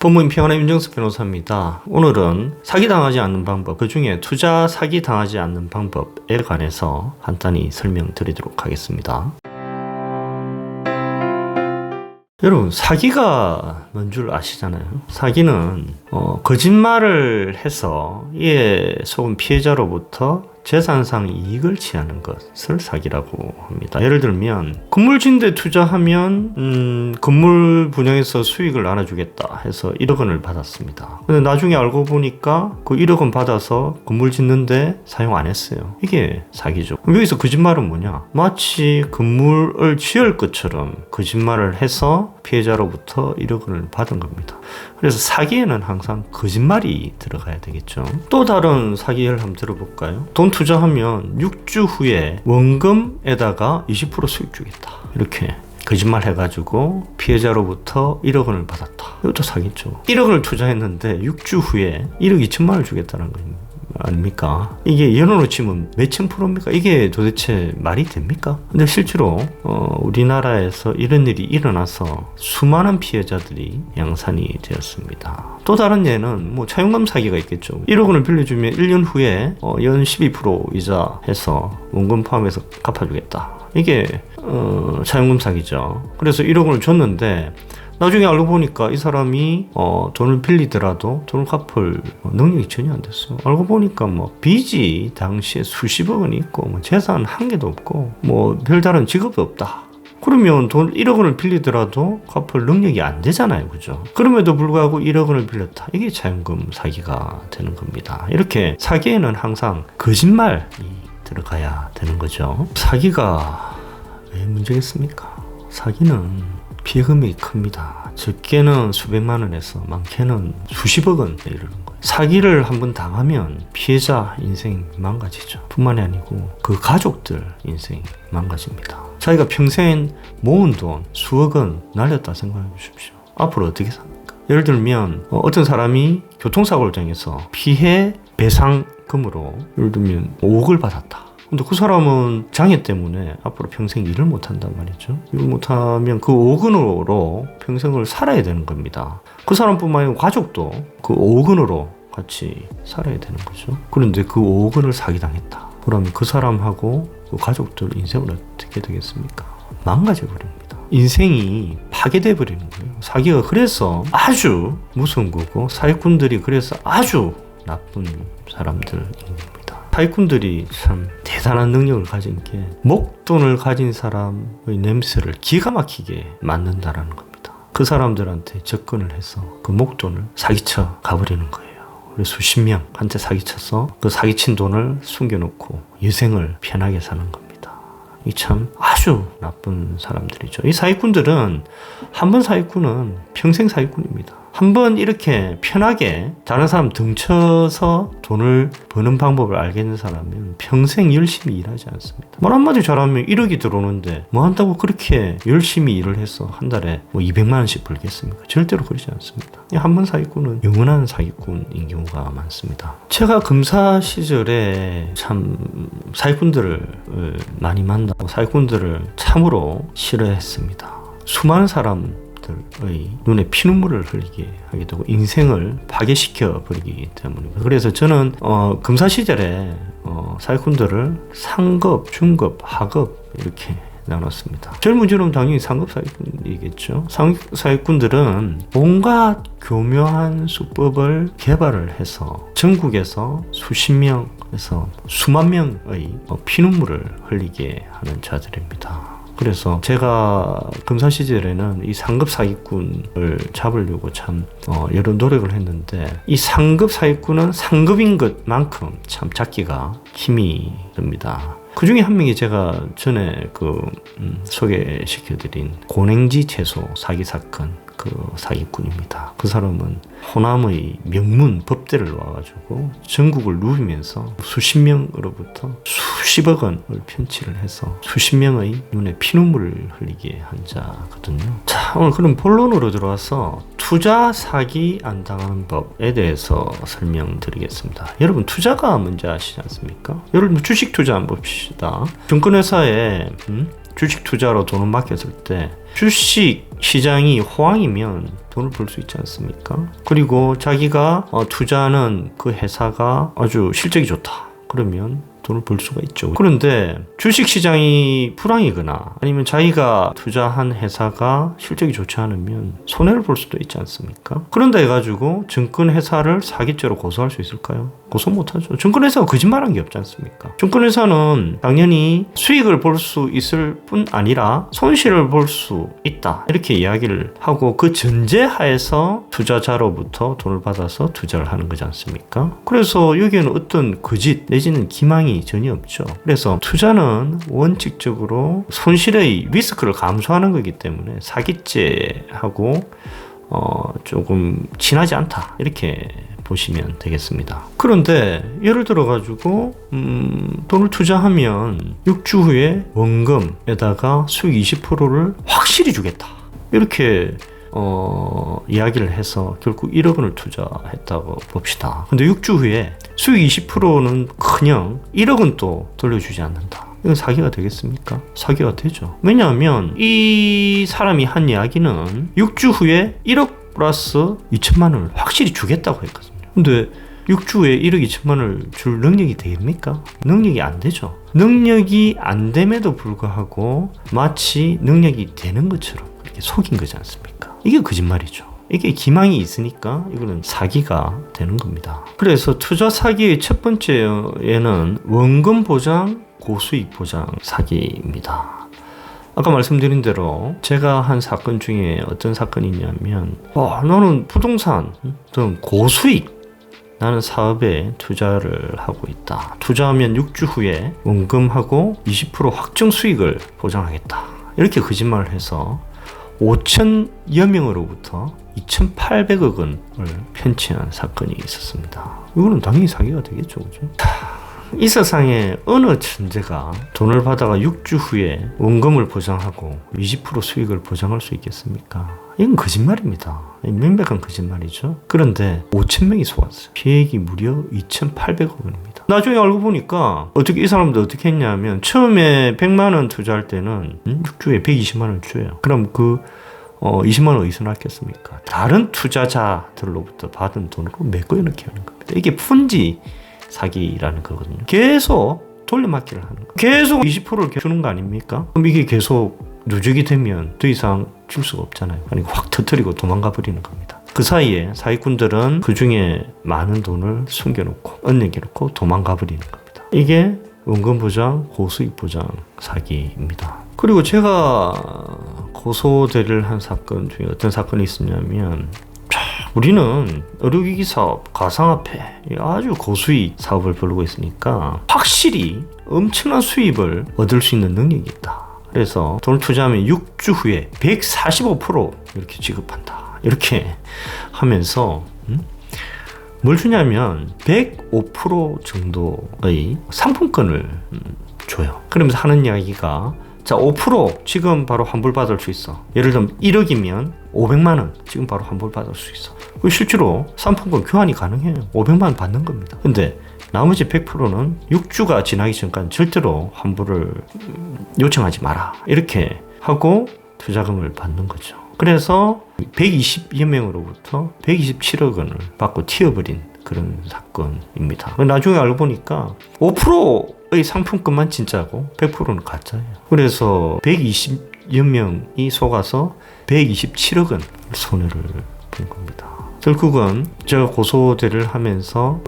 법무인 평안의 윤정석 변호사입니다. 오늘은 사기당하지 않는 방법, 그 중에 투자 사기당하지 않는 방법에 관해서 간단히 설명드리도록 하겠습니다. 여러분, 사기가 뭔 줄 아시잖아요. 사기는 어, 거짓말을 해서 이에 속은 피해자로부터 재산상 이익을 취하는 것을 사기라고 합니다. 예를 들면 건물 짓는데 투자하면 음, 건물 분양에서 수익을 나눠주겠다 해서 1억 원을 받았습니다. 근데 나중에 알고 보니까 그 1억 원 받아서 건물 짓는데 사용 안 했어요. 이게 사기죠. 여기서 거짓말은 뭐냐? 마치 건물을 지을 것처럼 거짓말을 해서 피해자로부터 1억 원을 받은 겁니다. 그래서 사기에는 항상 거짓말이 들어가야 되겠죠. 또 다른 사기 예를 한번 들어볼까요? 돈 투자하면 6주 후에 원금에다가 20% 수익 주겠다. 이렇게 거짓말 해가지고 피해자로부터 1억 원을 받았다. 이것도 사기죠. 1억을 투자했는데 6주 후에 1억 2천만 원을 주겠다는 겁니다. 아닙니까? 이게 연원으로 치면 몇천 프로입니까? 이게 도대체 말이 됩니까? 근데 실제로 어, 우리나라에서 이런 일이 일어나서 수많은 피해자들이 양산이 되었습니다. 또 다른 예는 뭐 차용감 사기가 있겠죠. 1억 원을 빌려주면 1년 후에 어, 연 12% 이자 해서 원금 포함해서 갚아주겠다. 이게 어, 차용금 사기죠. 그래서 1억 원을 줬는데 나중에 알고 보니까 이 사람이 어, 돈을 빌리더라도 돈을 갚을 능력이 전혀 안 됐어요. 알고 보니까 뭐 빚이 당시에 수십억 원이 있고 뭐 재산 한 개도 없고 뭐 별다른 직업도 없다. 그러면 돈 1억 원을 빌리더라도 갚을 능력이 안 되잖아요. 그죠? 그럼에도 불구하고 1억 원을 빌렸다. 이게 자연금 사기가 되는 겁니다. 이렇게 사기에는 항상 거짓말이 들어가야 되는 거죠. 사기가 왜 문제겠습니까? 사기는 피해금이 큽니다. 적게는 수백만 원에서 많게는 수십억 원 이르는 거예요. 사기를 한번 당하면 피해자 인생 망가지죠. 뿐만이 아니고 그 가족들 인생 망가집니다. 자기가 평생 모은 돈 수억 원 날렸다 생각해 주십시오. 앞으로 어떻게 삽니까? 예를 들면 어, 어떤 사람이 교통사고를 당해서 피해 배상금으로 예를 들면 5억을 받았다. 근데 그 사람은 장애 때문에 앞으로 평생 일을 못 한단 말이죠. 일을 못 하면 그 5억 원으로 평생을 살아야 되는 겁니다. 그 사람뿐만 아니라 가족도 그 5억 원으로 같이 살아야 되는 거죠. 그런데 그 5억 원을 사기당했다. 그러면 그 사람하고 그 가족들 인생은 어떻게 되겠습니까? 망가져 버립니다. 인생이 파괴돼 버리는 거예요. 사기가 그래서 아주 무서운 거고 사기꾼들이 그래서 아주 나쁜 사람들인 겁니다. 사기꾼들이 참 대단한 능력을 가진 게 목돈을 가진 사람의 냄새를 기가 막히게 맡는다라는 겁니다. 그 사람들한테 접근을 해서 그 목돈을 사기쳐 가버리는 거예요. 수십 명한테 사기쳐서 그 사기친 돈을 숨겨놓고 유생을 편하게 사는 겁니다. 이 참 아주 나쁜 사람들이죠. 이 사기꾼들은 한 번 사기꾼은 평생 사기꾼입니다. 한번 이렇게 편하게 다른 사람 등쳐서 돈을 버는 방법을 된 사람은 평생 열심히 일하지 않습니다. 말 한마디 잘하면 1억이 들어오는데 뭐 한다고 그렇게 열심히 일을 해서 한 달에 뭐 200만 원씩 벌겠습니까? 절대로 그러지 않습니다. 한 번 사기꾼은 영원한 사기꾼인 경우가 많습니다. 제가 검사 시절에 참 사기꾼들을 많이 만나고 사기꾼들을 참으로 싫어했습니다. 수많은 사람 사람들의 눈에 피눈물을 흘리게 하게 되고 인생을 파괴시켜 버리기 때문입니다. 그래서 저는 어, 검사 시절에 어, 사기꾼들을 상급, 중급, 하급 이렇게 나눴습니다. 젊은이는 당연히 상급 사기꾼이겠죠. 상급 사기꾼들은 온갖 교묘한 수법을 개발을 해서 전국에서 수십 명에서 수만 명의 피눈물을 흘리게 하는 자들입니다. 그래서 제가 검사 시절에는 이 상급 사기꾼을 잡으려고 참 어, 여러 노력을 했는데 이 상급 사기꾼은 상급인 것만큼 참 잡기가 힘이 듭니다. 그 중에 한 명이 제가 전에 그 음, 소개시켜드린 고냉지 채소 사기 사건 그 사기꾼입니다. 그 사람은 호남의 명문 법대를 와가지고 전국을 누비면서 수십 명으로부터 수십억 원을 편취를 해서 수십 명의 눈에 피눈물을 흘리게 한 자거든요. 자, 오늘 그럼 본론으로 들어와서 투자 사기 안 당하는 법에 대해서 설명드리겠습니다. 여러분 투자가 뭔지 아시지 않습니까? 여러분 주식 투자 한번 봅시다. 증권회사에 음? 주식 투자로 돈을 맡겼을 때 주식 시장이 호황이면 돈을 벌 수 있지 않습니까? 그리고 자기가 어, 투자하는 그 회사가 아주 실적이 좋다. 그러면 돈을 벌 수가 있죠. 그런데 주식 시장이 불황이거나 아니면 자기가 투자한 회사가 실적이 좋지 않으면 손해를 볼 수도 있지 않습니까? 그런다 해가지고 증권 회사를 사기죄로 고소할 수 있을까요? 고소 못하죠. 증권 회사가 거짓말한 게 없지 않습니까? 증권 회사는 당연히 수익을 볼 수 있을 뿐 아니라 손실을 볼 수 있다 이렇게 이야기를 하고 그 전제하에서 투자자로부터 돈을 받아서 투자를 하는 거지 않습니까? 그래서 여기에는 어떤 거짓 내지는 기망이 전혀 없죠. 그래서 투자는 원칙적으로 손실의 리스크를 감소하는 거기 때문에 사기죄하고 어, 조금 친하지 않다 이렇게 보시면 되겠습니다. 그런데 예를 들어 가지고 음, 돈을 투자하면 6주 후에 원금에다가 수익 20%를 확실히 주겠다 이렇게 어, 이야기를 해서 결국 1억 원을 투자했다고 봅시다. 근데 6주 후에 수익 20%는 그냥 1억 원 또 돌려주지 않는다. 이건 사기가 되겠습니까? 사기가 되죠. 왜냐하면 이 사람이 한 이야기는 6주 후에 1억 플러스 2천만 원을 확실히 주겠다고 했거든요. 근데 6주 후에 1억 2천만 원을 줄 능력이 됩니까? 능력이 안 되죠. 능력이 안 됨에도 불구하고 마치 능력이 되는 것처럼 속인 거지 않습니까? 이게 거짓말이죠. 이게 기망이 있으니까 이거는 사기가 되는 겁니다. 그래서 투자 사기의 첫 번째에는 원금 보장, 고수익 보장 사기입니다. 아까 말씀드린 대로 제가 한 사건 중에 어떤 사건이 있냐면 와 너는 부동산 등 고수익 나는 사업에 투자를 하고 있다. 투자하면 6주 후에 원금하고 20% 확정 수익을 보장하겠다. 이렇게 거짓말을 해서 5천여 명으로부터 2,800억 원을 편취한 사건이 있었습니다. 이거는 당연히 사기가 되겠죠, 그죠? 이 세상에 어느 천재가 돈을 받아가 6주 후에 원금을 보장하고 20% 수익을 보장할 수 있겠습니까? 이건 거짓말입니다. 명백한 거짓말이죠. 그런데 5천 명이 속았어요. 피해액이 무려 2,800억 원입니다. 나중에 알고 보니까 어떻게 이 사람들 어떻게 했냐면 처음에 100만 원 투자할 때는 6주에 120만 원 줘요. 그럼 그 어, 20만 원 어디서 났겠습니까? 다른 투자자들로부터 받은 돈으로 메꿔 넣게 하는 겁니다. 이게 푼지 사기라는 거거든요. 계속 돌려막기를 하는 거. 계속 20%를 주는 거 아닙니까? 그럼 이게 계속 누적이 되면 더 이상 줄 수가 없잖아요. 아니 확 터뜨리고 도망가 버리는 겁니다. 그 사이에 사기꾼들은 그 중에 많은 돈을 숨겨놓고 엇내겨놓고 도망가 버리는 겁니다. 이게 원금 보장, 고수익 보장 사기입니다. 그리고 제가 고소대를 한 사건 중에 어떤 사건이 있었냐면 우리는 의료기기 사업, 가상화폐 아주 고수익 사업을 벌고 있으니까 확실히 엄청난 수입을 얻을 수 있는 능력이 있다. 그래서 돈을 투자하면 6주 후에 145% 이렇게 지급한다. 이렇게 하면서 음? 뭘 주냐면 105% 정도의 상품권을 음, 줘요. 그러면서 하는 이야기가 자, 5% 지금 바로 환불 받을 수 있어. 예를 들면 1억이면 500만 원 지금 바로 환불 받을 수 있어. 실제로 상품권 교환이 가능해요. 500만 원 받는 겁니다. 근데 나머지 100%는 6주가 지나기 전까지 절대로 환불을 요청하지 마라. 이렇게 하고 투자금을 받는 거죠. 그래서 120여 명으로부터 127억 원을 받고 튀어버린 그런 사건입니다. 나중에 알고 보니까 5% 의 상품권만 진짜고 100%는 가짜예요. 그래서 120여 명이 속아서 127억 원 손해를 본 겁니다. 결국은 제가 고소대를 하면서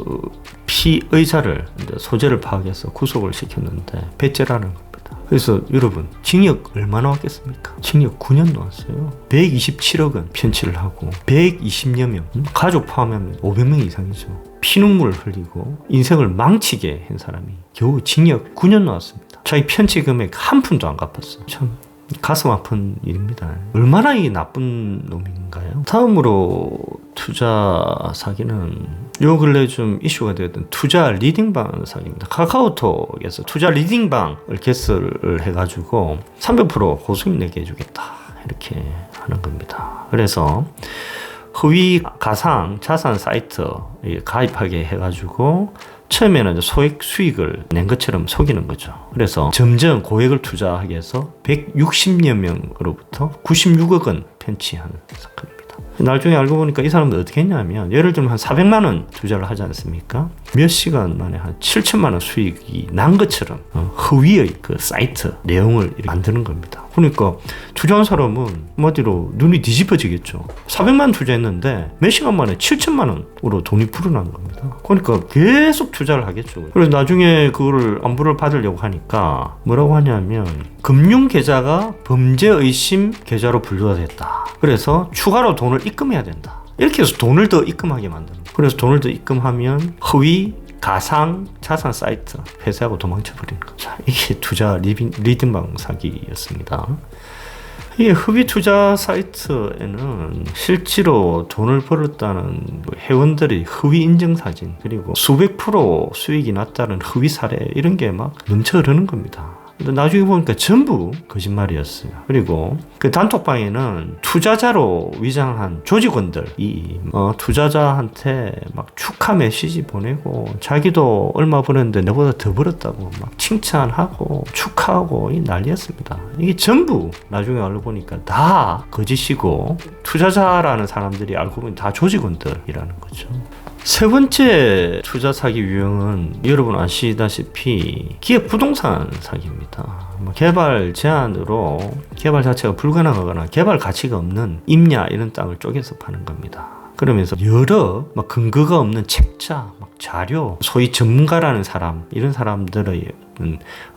피의자를 소재를 파악해서 구속을 시켰는데 배째라는. 그래서 여러분 징역 얼마 나 왔겠습니까? 징역 9년 나왔어요. 127억 원 편취를 하고 120여 명 가족 포함하면 500명 이상이죠. 피눈물 흘리고 인생을 망치게 한 사람이 겨우 징역 9년 나왔습니다. 자기 편취 금액 한 푼도 안 갚았어요. 참 가슴 아픈 일입니다. 얼마나 이 나쁜 놈인가요? 다음으로 투자 사기는 요 근래 좀 이슈가 되었던 투자 리딩방 사기입니다. 카카오톡에서 투자 리딩방을 개설을 해가지고 300% 고수익 내게 해주겠다 이렇게 하는 겁니다. 그래서 허위 가상 자산 사이트 가입하게 해가지고 처음에는 소액 수익을 낸 것처럼 속이는 거죠. 그래서 점점 고액을 투자하게 해서 160여 명으로부터 96억 원 편취하는 사건입니다. 나중에 알고 보니까 이 사람들 어떻게 했냐면 예를 들면 한 400만 원 투자를 하지 않습니까? 몇 시간 만에 한 7천만 원 수익이 난 것처럼 어, 허위의 그 사이트 내용을 만드는 겁니다. 그러니까 투자한 사람은 한마디로 눈이 뒤집어지겠죠. 400만 투자했는데 몇 시간 만에 7천만 원으로 돈이 불어난 겁니다. 그러니까 계속 투자를 하겠죠. 그래서 나중에 그거를 안부를 받으려고 하니까 뭐라고 하냐면 금융 계좌가 범죄 의심 계좌로 분류가 됐다. 그래서 추가로 돈을 입금해야 된다. 이렇게 해서 돈을 더 입금하게 만드는. 그래서 돈을 더 입금하면 허위 가상 자산 사이트 폐쇄하고 도망쳐 버리는 거죠. 이게 투자 리빙, 리듬방 사기였습니다. 이 흡입 투자 사이트에는 실제로 돈을 벌었다는 회원들의 흡입 인증 사진 그리고 수백 프로 수익이 났다는 흡입 사례 이런 게 막 넘쳐 흐르는 겁니다. 근데 나중에 보니까 전부 거짓말이었어요. 그리고 그 단톡방에는 투자자로 위장한 조직원들이 어, 투자자한테 막 축하 메시지 보내고 자기도 얼마 벌었는데 내보다 더 벌었다고 막 칭찬하고 축하하고 이 난리였습니다. 이게 전부 나중에 알고 보니까 다 거짓이고 투자자라는 사람들이 알고 보니 다 조직원들이라는 거죠. 세 번째 투자 사기 유형은 여러분 아시다시피 기업 부동산 사기입니다. 뭐 개발 제한으로 개발 자체가 불가능하거나 개발 가치가 없는 임야 이런 땅을 쪼개서 파는 겁니다. 그러면서 여러 막 근거가 없는 책자, 막 자료, 소위 전문가라는 사람 이런 사람들의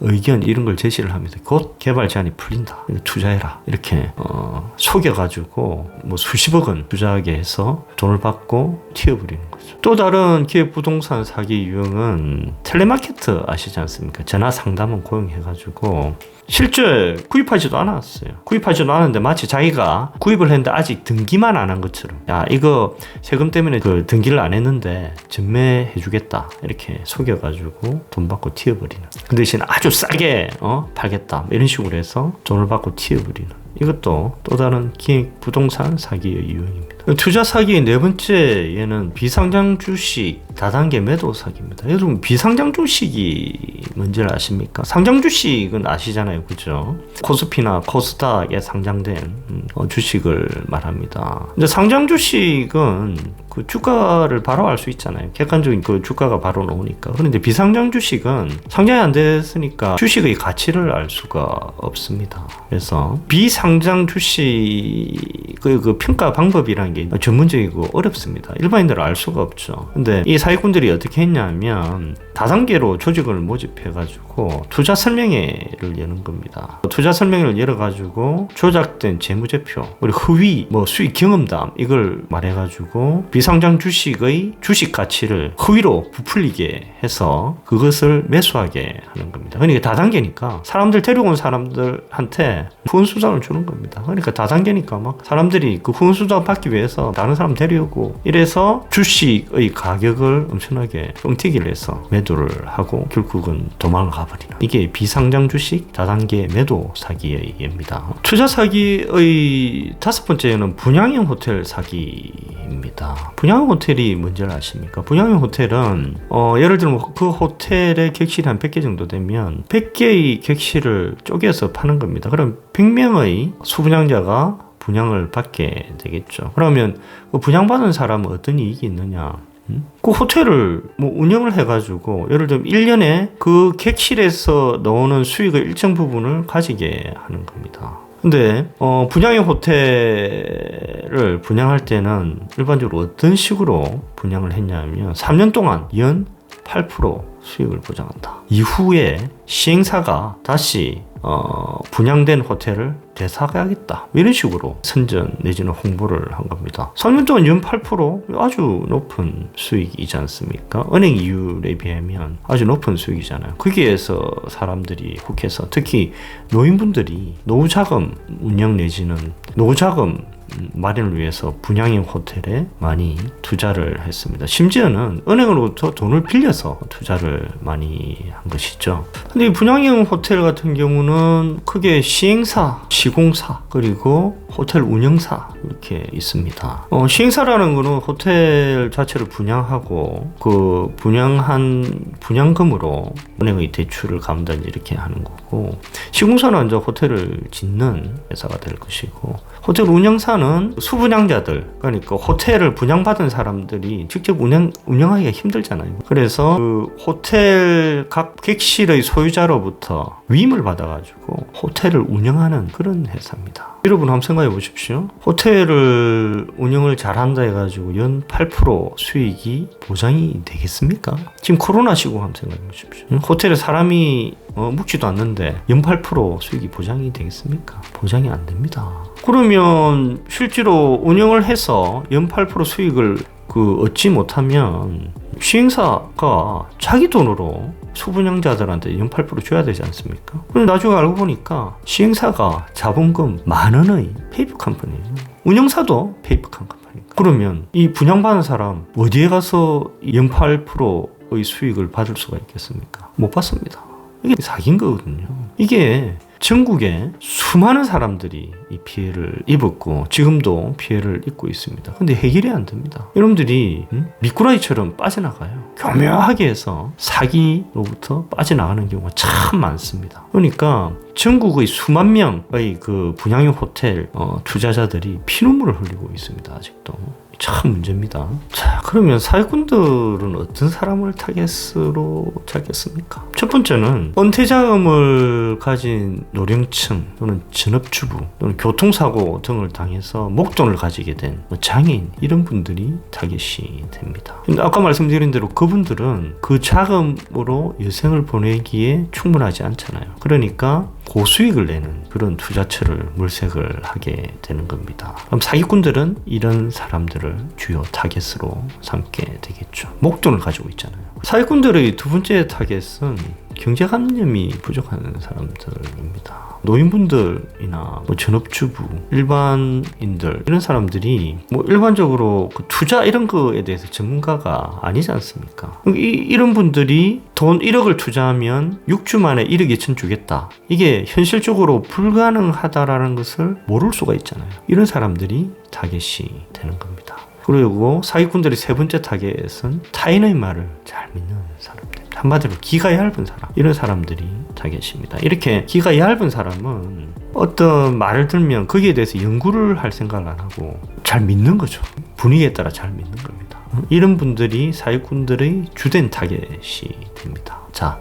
의견 이런 걸 제시를 하면서 곧 개발 제한이 풀린다. 투자해라. 이렇게 어, 속여가지고 뭐 수십억 원 투자하게 해서 돈을 받고 튀어버리는 거죠. 또 다른 기업 부동산 사기 유형은 텔레마케트 아시지 않습니까? 전화 상담원 고용해가지고 실제 구입하지도 않았어요. 구입하지도 않았는데 마치 자기가 구입을 했는데 아직 등기만 안 한 것처럼 야 이거 세금 때문에 그 등기를 안 했는데 전매 해주겠다 이렇게 속여가지고 돈 받고 튀어버리는. 그 대신 아주 싸게 어 팔겠다 이런 식으로 해서 돈을 받고 튀어버리는. 이것도 또 다른 기획 부동산 사기의 유형입니다. 투자 사기의 네 번째 얘는 비상장 주식 다단계 매도 사기입니다. 여러분 비상장 주식이 뭔지 아십니까? 상장 주식은 아시잖아요, 그죠? 코스피나 코스닥에 상장된 음, 어, 주식을 말합니다. 근데 상장 주식은 그 주가를 바로 알 수 있잖아요. 객관적인 그 주가가 바로 나오니까. 그런데 비상장 주식은 상장이 안 됐으니까 주식의 가치를 알 수가 없습니다. 그래서 비상 장 주식의 그 평가 방법이라는 게 전문적이고 어렵습니다. 일반인들은 알 수가 없죠. 근데 이 사기꾼들이 어떻게 했냐면 다단계로 조직을 모집해가지고 투자 설명회를 여는 겁니다. 투자 설명회를 열어가지고 조작된 재무제표, 그리고 허위, 뭐 수익 경험담 이걸 말해가지고 비상장 주식의 주식 가치를 허위로 부풀리게 해서 그것을 매수하게 하는 겁니다. 그러니까 다단계니까 사람들 데려온 사람들한테 후원 수당을 주는 겁니다. 그러니까 다단계니까 막 사람들이 그 수당 받기 위해서 다른 사람 데려오고 이래서 주식의 가격을 엄청나게 뻥튀기를 해서 매도를 하고 결국은 도망을 가버리는 이게 비상장 주식 다단계 매도 사기의 예입니다. 투자 사기의 다섯 번째는 분양형 호텔 사기입니다. 분양형 호텔이 뭔지 아십니까? 분양형 호텔은 어, 예를 들면 그 호텔의 객실이 한 100개 정도 되면 100개의 객실을 쪼개서 파는 겁니다. 그럼 100명의 수분양자가 분양을 받게 되겠죠. 그러면 그 분양받은 사람은 어떤 이익이 있느냐? 음? 그 호텔을 뭐 운영을 해가지고 예를 들면 1년에 그 객실에서 나오는 수익의 일정 부분을 가지게 하는 겁니다. 근데 어, 분양형 호텔을 분양할 때는 일반적으로 어떤 식으로 분양을 했냐면 3년 동안 연 8% 수익을 보장한다. 이후에 시행사가 다시 어, 분양된 호텔을 되사가야겠다. 이런 식으로 선전 내지는 홍보를 한 겁니다. 3년 동안 연 8% 아주 높은 수익이지 않습니까? 은행 이율에 비하면 아주 높은 수익이잖아요. 거기에서 사람들이 혹해서 특히 노인분들이 노후자금 운영 내지는 노후자금 마련을 위해서 분양형 호텔에 많이 투자를 했습니다. 심지어는 은행으로부터 돈을 빌려서 투자를 많이 한 것이죠. 근데 이 분양형 호텔 같은 경우는 크게 시행사, 시공사, 그리고 호텔 운영사 이렇게 있습니다. 어, 시행사라는 거는 호텔 자체를 분양하고 그 분양한 분양금으로 은행의 대출을 감당 이렇게 하는 거고 시공사는 이제 호텔을 짓는 회사가 될 것이고 호텔 운영사는 수분양자들 그러니까 호텔을 분양받은 사람들이 직접 운영 운영하기가 힘들잖아요. 그래서 그 호텔 각 객실의 소유자로부터 위임을 받아가지고 호텔을 운영하는 그런 회사입니다. 여러분 한번 생각해 보십시오. 호텔을 운영을 잘한다 해가지고 연 8% 수익이 보장이 되겠습니까? 지금 코로나 시고 한번 생각해 보십시오. 호텔에 사람이 어, 묵지도 않는데 연 8% 수익이 보장이 되겠습니까? 보장이 안 됩니다. 그러면 실제로 운영을 해서 연 8% 수익을 그 얻지 못하면 시행사가 자기 돈으로 수분양자들한테 연 8% 줘야 되지 않습니까? 근데 나중에 알고 보니까 시행사가 자본금 만 원의 페이퍼 컴퍼니예요. 운영사도 페이퍼 컴퍼니. 그러면 이 분양받은 사람 어디에 가서 연 8%의 수익을 받을 수가 있겠습니까? 못 받습니다. 이게 사기인 거거든요. 이게 전국에 수많은 사람들이 이 피해를 입었고 지금도 피해를 입고 있습니다. 근데 해결이 안 됩니다. 여러분들이 음? 미꾸라지처럼 빠져나가요. 교묘하게 해서 사기로부터 빠져나가는 경우가 참 많습니다. 그러니까 전국의 수만 명의 그 분양형 호텔 어, 투자자들이 피눈물을 흘리고 있습니다. 아직도. 참 문제입니다. 자, 그러면 사기꾼들은 어떤 사람을 타겟으로 잡겠습니까? 첫 번째는 은퇴 자금을 가진 노령층 또는 전업주부 또는 교통사고 등을 당해서 목돈을 가지게 된뭐 장애인 이런 분들이 타겟이 됩니다. 근데 아까 말씀드린 대로 그분들은 그 자금으로 여생을 보내기에 충분하지 않잖아요. 그러니까 고수익을 내는 그런 투자처를 물색을 하게 되는 겁니다. 그럼 사기꾼들은 이런 사람들을 주요 타겟으로 삼게 되겠죠. 목돈을 가지고 있잖아요. 사기꾼들의 두 번째 타겟은 경제관념이 부족한 사람들입니다. 노인분들이나 뭐 전업주부, 일반인들 이런 사람들이 뭐 일반적으로 그 투자 이런 거에 대해서 전문가가 아니지 않습니까? 이, 이런 분들이 돈 1억을 투자하면 6주 만에 1억 2천 주겠다. 이게 현실적으로 불가능하다라는 것을 모를 수가 있잖아요. 이런 사람들이 타겟이 되는 겁니다. 그리고 사기꾼들의 세 번째 타겟은 타인의 말을 잘 믿는 사람들. 한마디로 기가 얇은 사람. 이런 사람들이 타겟입니다. 이렇게 기가 얇은 사람은 어떤 말을 들면 거기에 대해서 연구를 할 생각을 안 하고 잘 믿는 거죠. 분위기에 따라 잘 믿는 겁니다. 이런 분들이 사기꾼들의 주된 타겟이 됩니다. 자,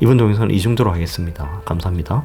이번 동영상은 이 정도로 하겠습니다. 감사합니다.